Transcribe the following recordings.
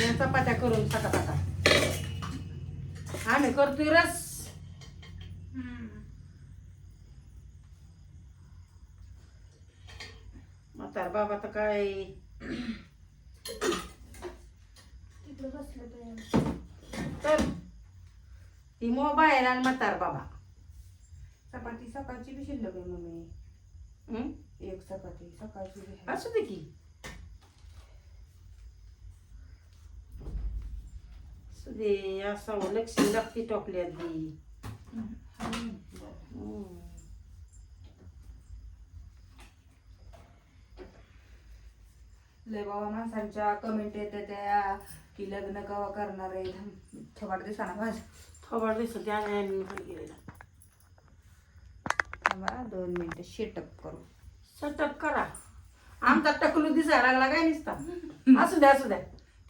या चपात्या करून सका सका आम्ही करतोय रस. म्हातार बाबा तर काय? तर ती मोबाईल आणि म्हातार बाबा. चपाती सकाळची बी शिल्लक आहे मम्मी? एक चपाती सकाळची. असू दे की. दे असं लक्ष्मी लागती टोपल्यात हं. लय बाबा माणसांच्या कमेंट येते त्या की लग्न कवा करणार आहे? थोबाट दिसाना माझ. थोबाड दिसत खाली गेलेला. दोन मिनिटं शेटअप करू. सटप करा. आमचा टकलू दिसायला लागला काय निसता? असू द्या असू द्या.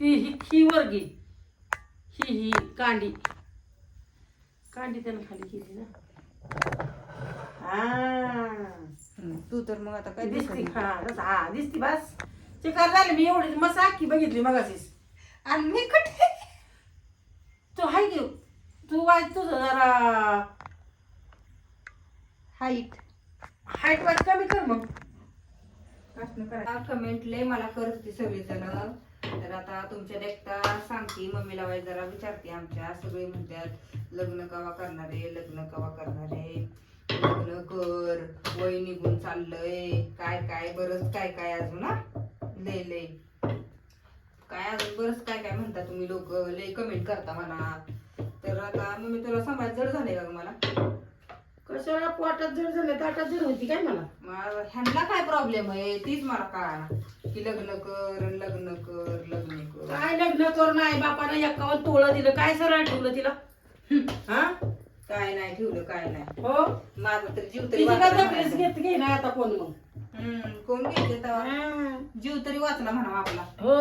ती ही ही वर्गी. ही ही कांडी. कांडी त्यानं खाली केली ना. हा. तू तर मग आता काय दिसती हा तसं, हा दिसती बस. चिकार झाले मी एवढी मस्त अख्खी बघितली मगाशीच. आणि मी कुठे? तू हाय की तू वाय तुझं जरा हाईट हाईट वाईट कमी कर मग. कमेंट लय मला करत होती सगळी जण तर आता तुमच्या देखता सांगते मम्मीला वाईट जरा विचारते आमच्या. सगळे म्हणतात लग्न कवा करणार आहे? लग्न कवा करणार आहे? लग्न कर. वय निघून चाललंय. काय काय? बरंच काय काय अजून हा? लय लय. काय अजून? बरंच काय काय म्हणता तुम्ही लोक? लय कमेंट करता मला तर आता मम्मी तुला सांभाळ जड झाले का मला? कशाला पोटात जर झालं ताटात जर होती काय मला? ह्यांना काय प्रॉब्लेम आहे? तीच मला कळाना. की लग्न कर लग्न कर लग्न कर. काय लग्न करून आई बापानं एकावर तोळं दिलं. काय सरळ ठेवलं तिला? हा. काय नाही ठेवलं काय नाही. हो? माझा तर जीव तरी तिची वाचला म्हणायचा. घेत घे ना आता कोण मग? हम्म, कोण घ्यायचे तेव्हा हा. जीव तरी वाचला म्हणा आपला हो?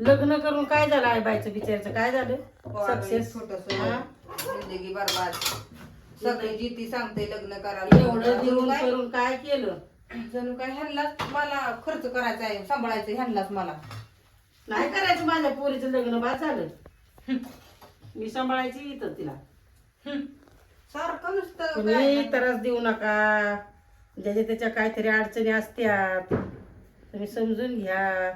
लग्न करून काय झालं आई बायचं बिचारचं? काय झालं? सक्सेस छोटस. जिंदगी बरबाद. सगळे जी ती सांगते लग्न करा एवढं देऊन काय? करून काय केलं? जणू काय ह्यांनाच मला खर्च करायचा आहे सांभाळायचं ह्यांनाच मला. नाही करायचं माझ्या पोरीचं लग्न बाद झालं. मी सांभाळायची इथं तिला. सारखं नुसतं काय तुम्ही नाही. त्रास देऊ नका. ज्याच्या त्याच्या काहीतरी अडचणी असत्यात. तुम्ही समजून घ्या.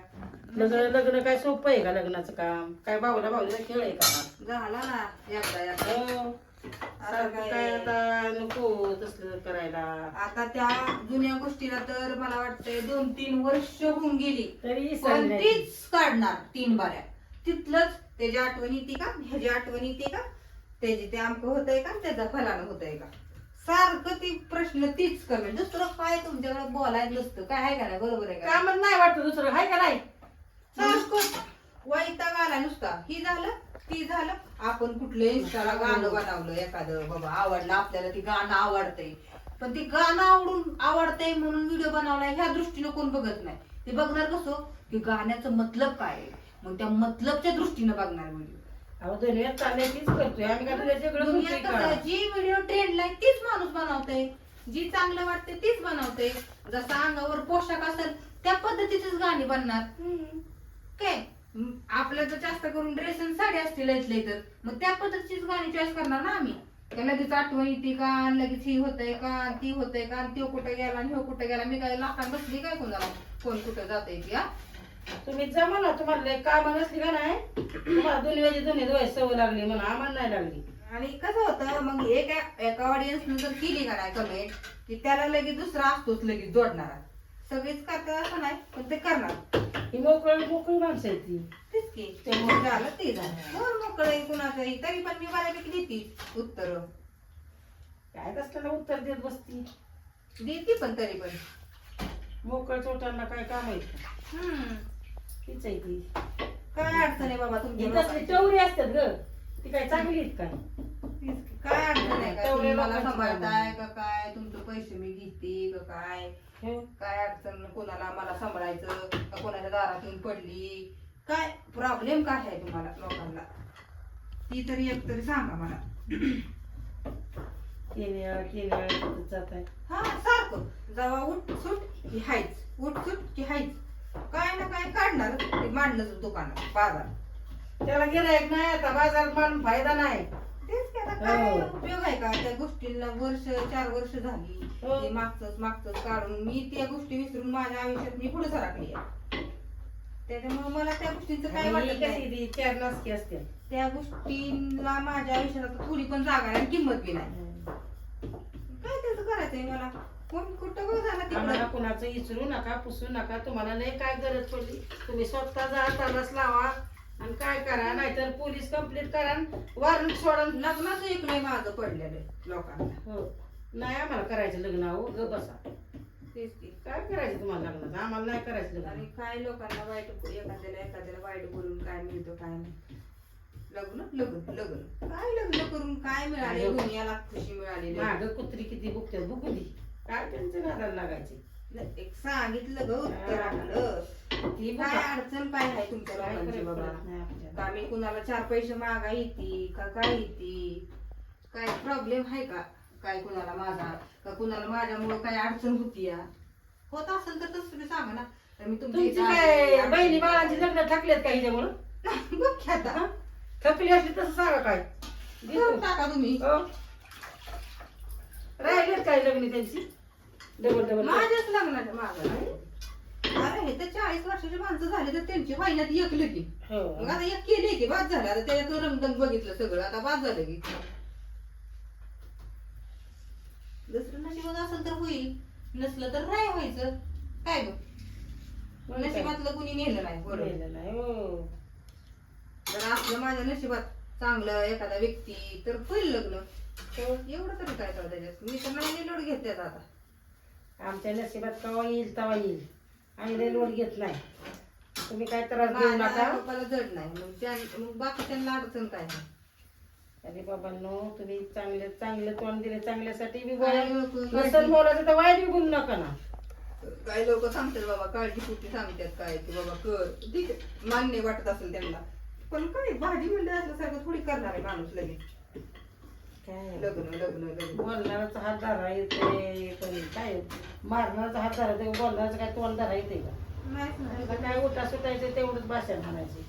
लग्न लग्न काय सोपं आहे का लग्नाचं काम? काय बावला बावलीचा खेळ आहे का? झाला ना एकदा एकदा. हो. सारखं काय आता नको तसलं करायला. आता त्या जुन्या गोष्टीला तर मला वाटतंय दोन तीन वर्ष होऊन गेली. तरी पण. तीच काढणार तीन बाऱ्या. तिथलंच त्याची आठवण येते का ह्याची आठवण येते का त्याची ते आमकं होतंय का त्याचा फलानं होतंय का? सारखं ती प्रश्न तीच कमी. दुसरं काय तुमच्याकडे बोलायचं नसतं. काय आहे का नाही? बरोबर आहे का कामच नाही वाटत दुसरं. हाय का नाही? सारखं वैताग आला नुसता. ही झालं ती झालं. आपण कुठलं इंस्टाला गाणं बनवलं एखादं बाबा आवडलं आपल्याला ती गाणं आवडतंय. पण ती गाणं आवडून आवडतंय म्हणून व्हिडिओ बनवलाय ह्या दृष्टीनं कोण बघत नाही. ते बघणार कसं? की गाण्याचं मतलब काय आहे? मग त्या मतलबच्या दृष्टीनं बघणार व्हिडिओ अहो दुनियात चाललंय तीच करतोय. आम्ही काय दुसरी का? जी व्हिडिओ ट्रेंडला आहे तीच माणूस बनवतंय. जी चांगलं वाटते तीच बनवते जसं अंगावर पोशाख असेल त्या पद्धतीचीच गाणी बनणार. काय? आपलं तर जास्त करून ड्रेस आणि साडी असतील इथले तर. मग त्या पद्धतीचीच गाणी चॉईस करणार ना आम्ही. त्या लगेच आठवण येते का लगेच ही होतंय का ती होतंय का आणि तो कुठं गेला आणि हो कुठं गेला. मी काय लाखात बसली काय कोणाला? कोण कुठं जातंय ती हा? तुम्ही जमा ना तुम्हाला काम कामं नसली का नाही? तुम्हाला दुनियाची दोन्ही दोय सवय लागली म्हणून आम्हाला नाही लागली. आणि कसं होतं मग एका एका ऑडियन्स जर केली का नाही कमेंट की त्याला लगेच दुसरा असतोच लगेच जोडणारा. सगळीच करतात असं नाही पण ते करणार. मोकळी मोकळी माणसं आहे ती तेच की ते मग झालं ते झालं मोर मोकळं कुणाचंही तरी पण मी बऱ्यापैकी देते उत्तर काय कसल्याला उत्तर देत बसती देते पण तरी पण मोकळ चोटांना काय काम आहे का? हम्म. तीच आहे ती काय अडचण आहे बाबा ही तुमच्या कसली लोकांची? टवरी असतात ग ती काय चांगली आहेत काय. काय अडचण आहे का तुम्ही मला सांभाळताय का काय तुमचे पैसे मी घेते का काय हो. काय अडचण कोणाला मला सांभाळायचं का कोणाच्या दारात येऊन पडली? काय प्रॉब्लेम काय आहे तुम्हाला लोकांना? ती तरी एक तरी सांगा मला. तीन वेळा तीन वेळा तिथं जात आहे हा सारखं. जेव्हा उठ सुट की हायच. उठ सुट की हायच. काय ना काय काढणार ते मांडलंच दुकानात बाजार. त्याला गिरायक नाही आता बाजारात मारून फायदा नाही. तेच की आता काय हो. उपयोग आहे का त्या गोष्टीला? वर्ष चार वर्ष झाली. हो. ते मागचंच मागचंच काढून मी त्या गोष्टी विसरून माझ्या आयुष्यात मी पुढे सरकली आहे. त्याच्यामुळे मला त्या गोष्टीचं काय आणि वाटत नाही कशी ती चार नासकी असते? त्या गोष्टीला माझ्या आयुष्यात आता थोडी पण जागा नाही आणि किंमत बी नाही. काय त्याचं करायचंय मला? कोण कुठं बघ झाला आम्हाला तिकडं कुणाचं इचरू नका पुसू नका. तुम्हाला लय काय गरज पडली? तुम्ही स्वतः जा तरच लावा. आणि काय करा नाहीतर पोलीस कंप्लीट करा वारंट सोडा. लग्नाचं एक नाही माझं पडलेलं लोकांना. हो. नाही आम्हाला करायचं लग्न हो ग बसा. तेच की. काय करायचं तुम्हाला लग्नाचं? आम्हाला नाही करायचं आणि लग्न काय लोकांना वाईट एखाद्याला एखाद्याला वाईट बोलून काय मिळतं काय नाही. लग्न लग्न लग्न. काय लग्न करून काय मिळाले? नाही. दुनियाला खुशी मिळालेली. माग कुत्री किती बुकतात बुकू दे. काय त्यांचं नादाला लागायचे? एक सांगितलं ग उत्तर आपलं ती काय. अडचण काय आहे तुमच्या काय लोकांची बाबा. का मी कुणाला चार पैसे मागा येते का काय येते? काय प्रॉब्लेम आहे का? काय कुणाला माझा? का कुणाला माझ्यामुळं काय अडचण होती या? होत असेल तर तसं तुम्ही सांगा ना. तर मी तुमची काय बहिणी बाळांची लग्न थकलेत का हिच्यामुळं? बघ की आता. थकली असली तसं सांगा काय. करून टाका तुम्ही? हो. राहिलेत काय लग्न त्यांची? डबल डबल माझ्याच लग्नाच्या मागं नाही. अरे हे तर चाळीस वर्षाची माणसं झाली तर त्यांची महिन्यात एक लगी हो. मग आता एक केली की बाद झालं. आता त्याच्यात रंगदंग बघितलं सगळं. आता बाद झालं की. दुसरं नशिबात असेल तर होईल. नसलं तर नाही व्हायचं. काय काय? नशिबातलं कुणी नेलं नाही बरोबर राहिलं नाही हो. जर असलं माझ्या नशिबात चांगलं एखादा व्यक्ती तर होईल लग्न. तर एवढं तरी काय त्याच्यात? मी तर नाही लोड घेत आता. आमच्या नशिबात कवा येईल तवा येईल. लोट घेत नाही तुम्ही काय त्रास देऊ माझ्या नका जड नाही. मग त्या मग बाकीच्यांना अडचण काय? नाही अरे बाबांनो तुम्ही चांगले चांगले तोंड दिले. चांगल्यासाठी बी काय बोला नसेल काळजी- बोलायचं तर वाईट बी बोलू नका ना. काही लोक सांगतात बाबा काळजी कुठे सांगतात काय की बाबा कर. ठीक आहे. मान्य वाटत असेल त्यांना. पण काय भाजी म्हणलं असल्यासारखं थोडी करणार आहे माणूस लगेच. लग्न लग्न लग्न. बोलणाराचा हात धरा येते पण काय? मारणाराचा हात धरा ते बोलणाराचं काय तोंड धरा येते का? आता काय उठा सुटायचं तेवढंच भाषा म्हणायची.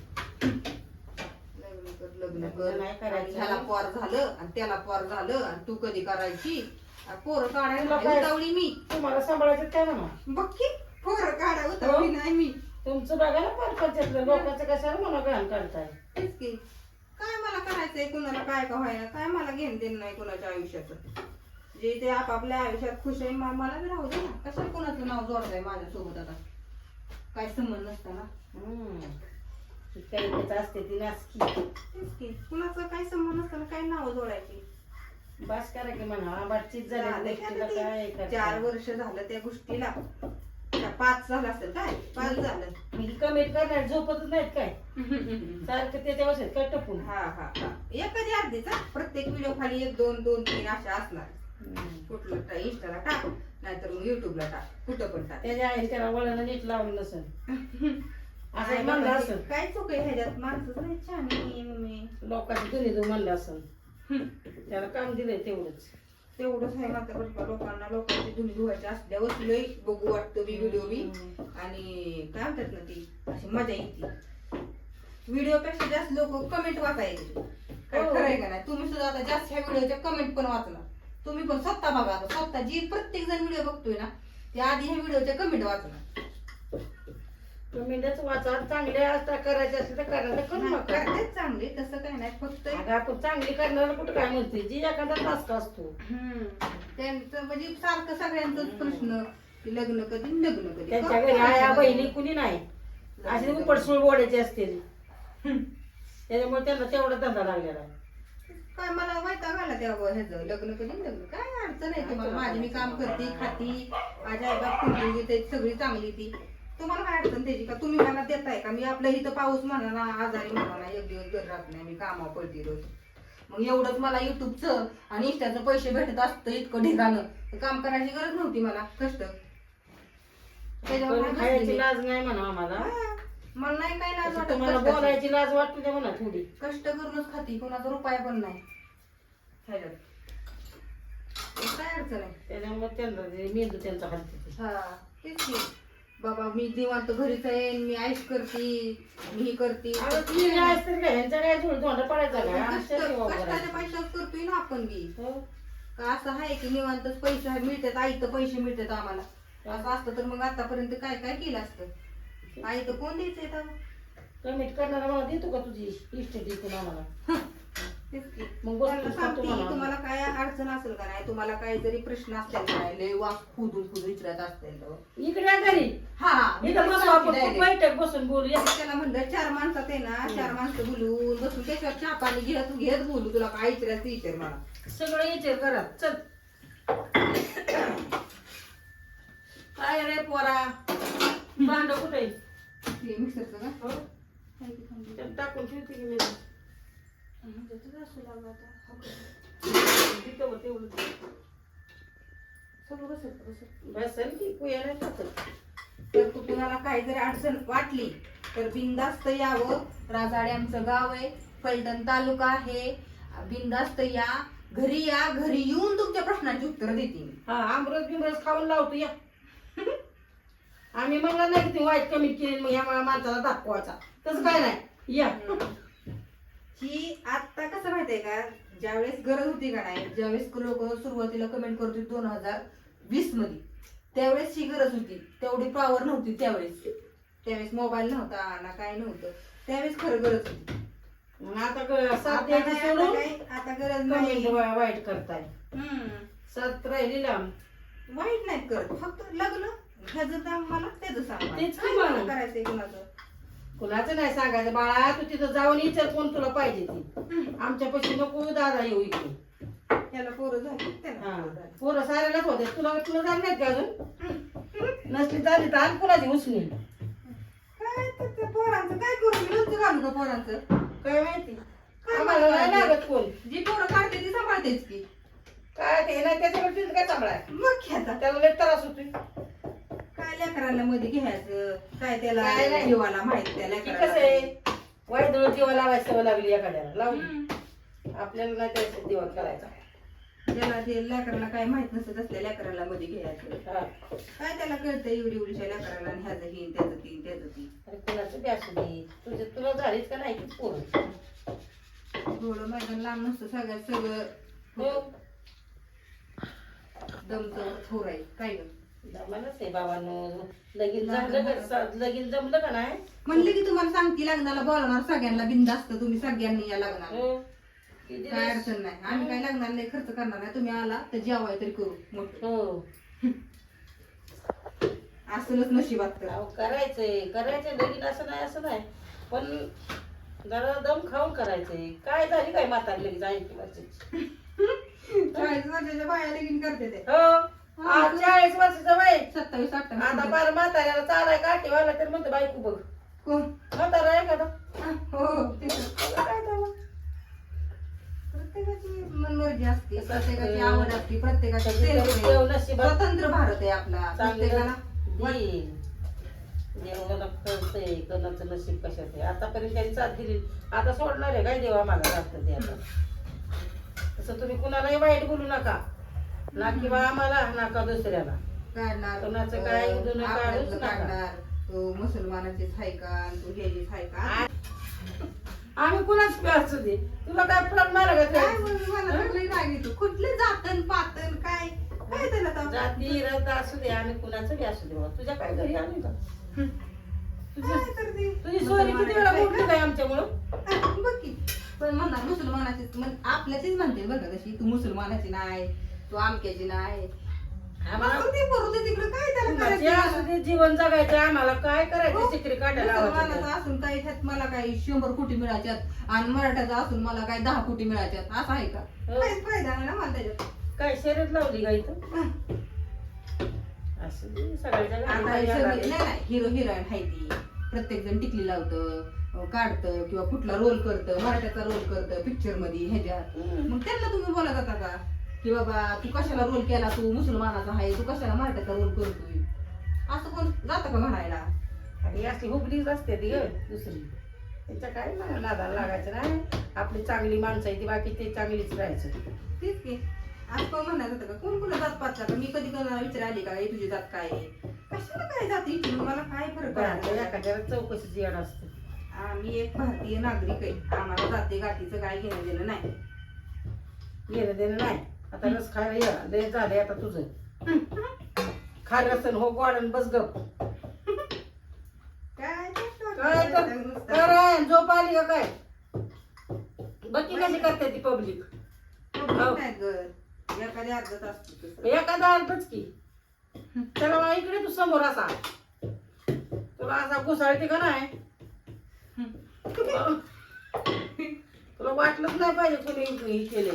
लग्न कर लग्न लग्न कर. नाही करायचं. ह्याला पोर झालं आणि त्याला पोर झालं आणि तू कधी करायची? आणि पोरं काढायला तुला काय- मी. तुम्हाला सांभाळायचं काय म्हणा बघ की पोरं काढा उतावळी हो. नाही मी. तुमचं बघा ना परपंचातलं. लोकांचं कशाला मला घाण काढताय तेच की. काय मला करायचंय? कुणाला काय का व्हायला? काय मला घेणं देणं नाही कुणाच्या आयुष्याचं? जे ते आपापल्या आयुष्यात खुश आहे मला बी राहू दे ना. कशाला कुणाचं नाव जोडताय माझ्यासोबत आता? काय संबंध नसताना? हम्म. काही त्याचं असते ती नासकी तेच की कुणाचं काय संबंध नसताना काय नाव जोडायची? बास करा की म्हणा बातचीत झालं झाली की काय करता? चार वर्ष झालं त्या गोष्टीला. पाच झालं असेल काय? पाच झालं. मी कमेंट करणार झोपतच नाहीत काय? सारखं त्याच्यावर आहेत काय टपून? हा हा हा. एखादी अर्धीच. प्रत्येक व्हिडिओ खाली एक दोन दोन तीन अशा असणार. कुठलं टा- इंस्टाला टाक नाहीतर मग युट्यूबला टाक. कुठं पण टाक. त्याच्या आई त्याला वळण नीट लावलं नसेल. असं काय म्हणलं असेल. काय चूक आहे ह्याच्यात? माणसं लय छान आहे मम्मी. लोकांची दुनी तू म्हणलं असेल. त्याला काम दिलंय तेवढंच. तेवढंच आहे बरं का, लोकांना लोकांची धुणी धुवायची असल्यावर लय बघू वाटतं बी व्हिडिओ बी. आणि काय म्हणतात ना ती? अशी मजा येते. व्हिडिओ पेक्षा जास्त लोक कमेंट वाचायचे. काय हो. खरंय का नाही? तुम्ही सुद्धा आता जास्त ह्या व्हिडिओच्या कमेंट पण वाचला. तुम्ही पण स्वतः बघा स्वतः जी प्रत्येक जण व्हिडिओ बघतोय ना ते आधी ह्या व्हिडिओच्या कमेंट वाचणार. कमेंटच वाचा चांगले असता करायचे असले तर करायला करू नाही, नका. करतेच चांगले तसं काय नाही. फक्त आता आपण चांगली करणारा कुठं काय म्हणते? जी एखादा तास असतो. हम्म. त्यांचं म्हणजे सारखं सगळ्यांचाच प्रश्न. की लग्न कधी लग्न कधी. त्यांच्या घरी आया बहिणी कुणी नाही असे उपडसूळ बोडायचे असतील. त्याच्यामुळे त्यांना तेवढा धंदा लागलेला आहे. काय मला वैताग आला त्या ह्याचं? लग्न कधी लग्न? काय अडचण आहे तुम्हाला? माझी मी काम करते खाती. माझ्या आई बाप कुठून देते सगळी चांगली ती. तुम्हाला काय अडचण त्याची? का तुम्ही मला देताय का? मी आपल्या इथं पाऊस म्हणा ना आजारी म्हणा ना एक दिवस घर राहत नाही मी कामावर पडते रोज. मग एवढंच मला युट्यूबचं आणि इंस्टाचं पैसे भेटत असतं इतकं तर काम करायची गरज नव्हती मला कष्ट. त्याच्यावर पण खायची. लाज नाही म्हणा आम्हाला. हा. मला नाही काय लाज तसं वाटत तुम्हाला कष्टाची. बोलायची लाज वाटते ते म्हणा थोडी. कष्ट करूनच खाती कोणाचा रुपया पण नाही. ह्याच्यात. काय अडचण आहे? त्याच्यामुळे त्यांना ते मेंदू त्यांचा हलते हा तेच की. बाबा मी निवांत घरीच आहे मी आईश करते मी ही करते अगं ती काय असते काय ह्यांच्या काय थोडं तोंड पडायचं का कष्ट- अशा सेवा कष्टाच्या करायच्या. पैशाच करतोय ना आपण बी हो. का असं आहे की निवांतच पैसे मिळतात आई तर पैसे मिळतात आम्हाला असं असतं तर मग आतापर्यंत काय काय केलं असतं आई तर कोण द्यायचंय तेव्हा? कमिट करणारा मला देतो का तुझी इष्ट देतो आम्हाला. मग सांगते तुम्हाला काय अडचण असेल का नाही तुम्हाला काय जरी प्रश्न असतील का नाही लय वाक खुदून खुदून विचारत असतील तर. इकडे या घरी. हा मी इथं तर बसू सांगते आपण direct. बैठक बसून बोलूया त्याला म्हणलं चार माणसात आहे ना चार माणसं बोलून बसून त्याच्यावर चहा पाणी घेत घेत बोलू. तुला काय विचारायचं ते विचार मला. सगळं विचार करा. चल. काय रे पोरा? भांड कुठे मिक्सरचं का? हो? काय टाकून ठेवते की मी बसेल की कुयाला तर काही जरी अडचण वाटली तर बिंदास्त यावं. राजाडे आमचं गाव आहे. फलटण तालुका आहे. बिंदास्त या. घरी या घरी येऊन तुमच्या प्रश्नांची उत्तर देते मी. हा आमरस बिमरस खाऊन लावतो या. आम्ही म्हणलं नाही ती वाईट कमी केली मग ह्या मा- माणसाला दाखवायचा. तसं काय नाही. या. ही आता कसं माहितीये का? ज्यावेळेस गरज होती का नाही ज्यावेळेस लोक सुरुवातीला कमेंट करत होते दोन हजार वीसमध्ये त्यावेळेस ही गरज होती तेवढी पॉवर नव्हती त्यावेळेस. त्यावेळेस मोबाईल नव्हता ना काय नव्हतं. त्यावेळेस खरं गरज होती. मग आता ग- साथ आता द्यायची नाही, आता सोडून काय- आता गरज कमेंट नाही वाईट करताय. हम्म. साथ राहिली लांब वाईट नाही करत. फक्त लग्न ह्याचं सांग मला त्याचं सांग मला. तेच की काय. मला करायचंय कुणाचं? कुणाचं नाही सांगायचं बाळा तू तिथं जाऊन विचार कोण तुला पाहिजे ती. आमच्या पशी नको दादा येऊ इकडे. त्याला पोरं झाली त्याला हा. पोरं साऱ्यालाच होते. तुला तुला झाली नाहीत का अजून? नसली झाली तर आण कुणाची उचली काय ते- ते पोरांचं काय करू? मी घालू का पोरांचं. काय माहिती? आम्हाला नाही? लागत कोण. जी पोरं काढते ती सांभाळतेच की. काय ते नाही त्याच्याकडे तिथं काय चांगलाय मग आता त्याला लय त्रास होतोय. लेकरांना मध्ये घ्यायचं. काय त्याला काय नाही. जीवाला माहीत त्या ती लेकराला. कसं आहे? वाईट दिवस दिवा लावायची सवय लागली एखाद्याला. लावली. हम्म. आपल्याला नाही त्याचा दिवा करायचा. ज्याला ते लेकराला काय माहीत नसत असल्या लेकराला मध्ये घ्यायचं. हा. काय त्याला कळतं एवढी एवढीच्या लेकराला आणि ह्याचं ही त्याचं ती त्याचं ती. अरे कुणाचं बी असू दे. तुझे तुला झालीच का नाही ती पोरं? थोडं मैदान लांब नसतं सगळं सगळं हो. दमचं थोर आहे. काय ग? आहे बाबांनो. लगीन जमलं का? लगीन जमलं का नाही? म्हणले की तुम्हाला सांगते लग्नाला बोलवणार सगळ्यांना बिंदास्त तुम्ही सगळ्यांनी या लग्नाला. हो. किती काय दिवस- अडचण नाही. आम्ही काय लग्नाला लय खर्च करणार नाही. तुम्ही आला तर जेवाय तरी करू. मोठं. हो. असलच नशिबात तर अहो, करायचंय. करायचंय लगीन असं नाही असं नाही. पण जरा दम खाऊन करायचंय. काय झाली काय म्हातारी लगेच ऐंशी वर्षाची चाळीस वर्षाच्या बाया लगीन करते ते. हो. आज चाळीस वर्षाचं वय सत्तावीस आता अठ्ठावीस बार म्हाताऱ्याला चालाय काठी वाला तर म्हणतो बायको बघ कोण म्हातारा का हो तर. काय त्याला? प्रत्येकाची मनमर्जी असते प्रत्येकाची. आवड असते प्रत्येकाची देव. नशिबात स्वतंत्र भारत आहे आपला प्रत्येकाला चांगलं देईल. देवाला कळतंय कोणाचं नशीब कशात आहे आतापर्यंत त्यांनी साथ दिली आता सोडणार आहे काय देवा मला जास्त ते आता तसं तुम्ही कुणालाही वाईट बोलू नका ना किंवा आम्हाला ना का दुसऱ्याला. काढणार. कोणाचं काय अं, जुनं आपल्यातलं काढूच नका. काढणार. तो मुसलमानाचीच का? आणि तू ह्याचीच का? आम्ही कुणाच असू दे. तुला काय फरक मारा का काय काय मग मला तर लई राग येतो. कुठले जातन पातन काय? काय त्याला तर- जाती रथ असू दे आम्ही कुणाचं बी असू दे बाबा. तुझ्या काय घरी आली का? तुझी तर ते. तुझी सोयरी किती वेळा मुसलमानाचीच बोलली काय आमच्यामुळं? का? बघ की. पण म्हणणार मुसलमानाचीच म्हण आपल्याचीच म्हणते बघा तशी. तू मुसलमानाची नाही. तू आमक्याची नाही आम्हाला आपण ते करू दे तिकडं. काय त्याला कुणाची असू करायचं दे जीवन जगायचं आम्हाला काय करायचं? हो. काढायला लावायचं मुसलमानाचं असून काही ह्यात मला काही शंभर कोटी मिळायच्यात आणि मराठ्याचा असून मला काही दहा कोटी मिळायच्यात. असं आहे का? हो. काहीच फायदा नाही ना मला त्याच्यात. काय शर्यत लावली का इथं? असू दे सगळ्याच्या घरी आता हे सगळं- आल्या. नाही नाही. हिरो हिरोईन आहे ती. प्रत्येक जण टिकली लावतं काढतं किंवा कुठला रोल करतं मराठ्याचा रोल करतं पिक्चरमध्ये ह्याच्यात. हम्म. मग त्यांना तुम्ही बोलत होता का? की बाबा तू कशाला रोल केला तू? मुसलमानाचा आहे तू कशाला मराठ्याचा रोल करतोय? असं कोण जातं का म्हणायला? आणि असली हुबलीच असते ती गं, दुसरी. त्याच्या काय ना नादाला लागायचं नाही. आपली चांगली माणसं आहे ती बाकी ते चांगलीच राहायचं. तेच की. आज कोण म्हणायचं होतं का? कोण कोण जात पाहता का? मी कधी कोणाला विचार आली का? "ए, तुझी जात काय आहे? कशाला काय जाते इथून? मला काय फरक पडतो एखाद्याला चौकशीची येड असते. आम्ही एक भारतीय नागरिक आहे. आम्हाला जाते गाठीचं काय घेणं देणं नाही. गेलं देणं नाही. आता रस खायला ये लय झाले आता तुझं. खा रसन हो गोडन बस गप. काय काय तर झोप आली का काय? बघी कशी करते ती पब्लिक गं. एखाद्या असतो तसं. एखादा अर्थच की. त्याला बा इकडे तू समोर असा. तुला असा घुसाळते का नाही? तुला वाटलंच नाही पाहिजे कोणी हे केले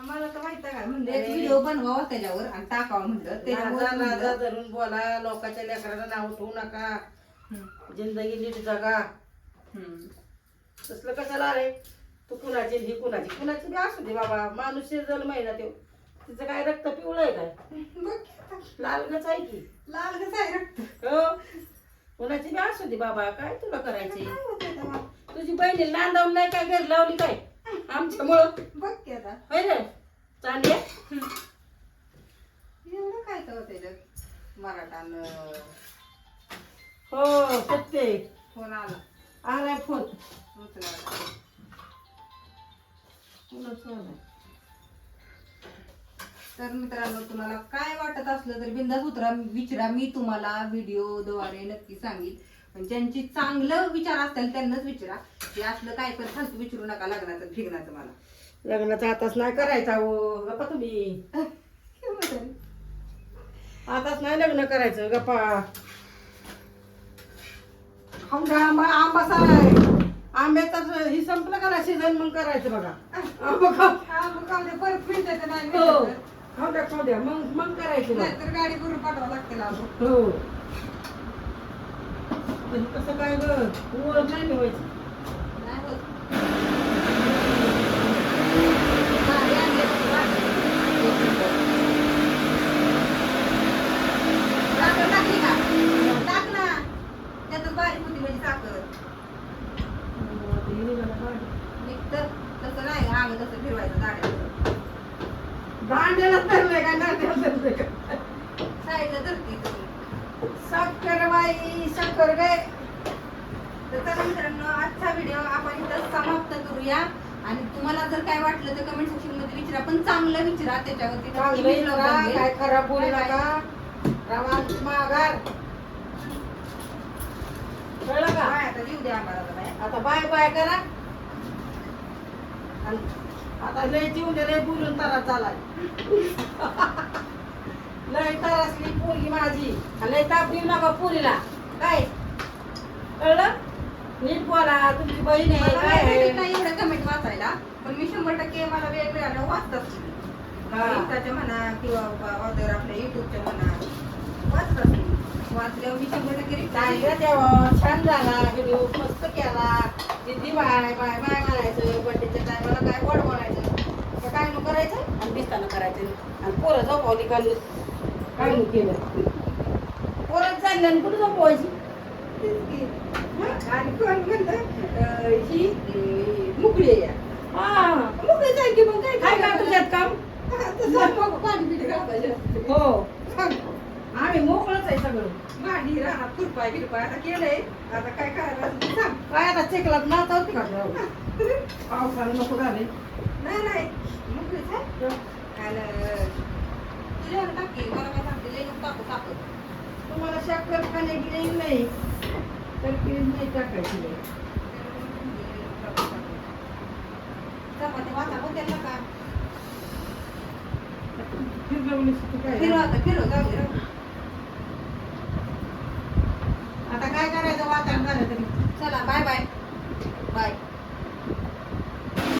आम्हाला तर माहीत आहे का म्हणलं एक व्हिडिओ बनवावा त्याच्यावर आणि टाकावं म्हणलं. त्याच्यावर धरून बोला. लोकांच्या लेकराला नाव ठेवू नका. जिंदगी नीट जगा. तसलं कशाला आले तू कुणाची ही कुणाची? कुणाची बी असू दे बाबा. माणूस शिरजल महिना तो. तिचं काय रक्त पिवळं आहे काय. लालगच आहे की. लाल कसं आहे रक्त. हो? कुणाची बी असू दे बाबा. काय तुला करायचे? तुझी बहिणी नांदावून नाही काय घर लावली काय? आमच्यामुळं. बघ की आता. होय रे. चांगले एवढं काय तर त्याच्यात मराठानं हो सत्य फोन आला. आलाय फोन. आलाय? तर मित्रांनो तुम्हाला काय वाटत असलं तर बिंदास उतरा. विचारा मी तुम्हाला व्हिडिओद्वारे नक्की सांगेन. पण ज्यांची चांगलं विचार असतील त्यांनाच विचारा. हे असलं काय पण फालतू विचारू नका लग्नाचं फिरण्याचं मला. लग्नाचा आताच नाही करायचा हो गप्पा तुम्ही? आताच नाही लग्न करायचं गप्पा. आंबा आंबा आंबा साय आंब्याचा ही संपलं का ना सीझन मग करायचं बघा. आंबा खाऊ हा, मग खाऊ दे, परत फिरते नाही हो. खाऊ द्या खाऊ द्या. मग मग करायचं बघा. नाहीतर गाडी करून पाठवावं लागते ना. हो. कसं काय ग? ओळख नाही ठेवायची. दांड्याला धरलंय का दांड्याला धरलंय का साईडला धरती बाई साखर गे तर मित्रांनो आजचा व्हिडिओ आपण इथं समाप्त करूया. आणि तुम्हाला जर काय वाटलं तर कमेंट सेक्शनमध्ये विचारा. पण चांगलं विचारा त्याच्यावरती. काय खराब बोलू. नका. माघार. कळलं का? आता जीव द्या आम्हाला आता बाया. आता बाय बाय करा. आता लय जीव दे लय बोलून तारा चालाय. लय तारासली पोरगी माझी. लय ताप देऊ नका पोरीला. काय? कळलं? नीट बोला तुमची बहीण आहे मला काय? वेळ भेटत आहे नाही एवढं कमेंट वाचायला पण मी शंभर टक्के मला वेळ मिळाला वाचत असते हा. इंस्टाच्या म्हणा किंवा ऑदर आपल्या युट्यूबच्या म्हणा वाचत असते वाचल्यावर मी शंभर टक्के reply चांगलं तेव्हा छान झाला व्हिडिओ मस्त केला. दिदी बाय बाय बाय म्हणायचं बड्डेच्या टायमाला काय गोड बोलायचं? नु करायचं आणि दिसताना करायचं. आणि पोरं झोपावली काय नु केलं. पोरं चाललं आणि कुठं झोपवायची? आणि कोण म्हणलं ही मोकळी आहे. हा. मोकळी की मग काय काय का तुझ्यात काम. हो आम्ही मोकळच आहे सगळं. भांडी राहणार खुरपाय बिरपाय आता केलंय. आता काय करायला सांग. काय आता चिखलात नाच होती का? पावसाला नको झाले. नाही नाही. मोकळीच आहे आणि टाकी मला काय सांगते टाकू टाकू. तुम्हाला साखर खाण्याची नाही नाही. तर ती नाही टाकायची. चपाती वाचा का? फिरव आता फिरव जाऊ काय करायचं? वातावरण झालं तरी. चला बाय बाय बाय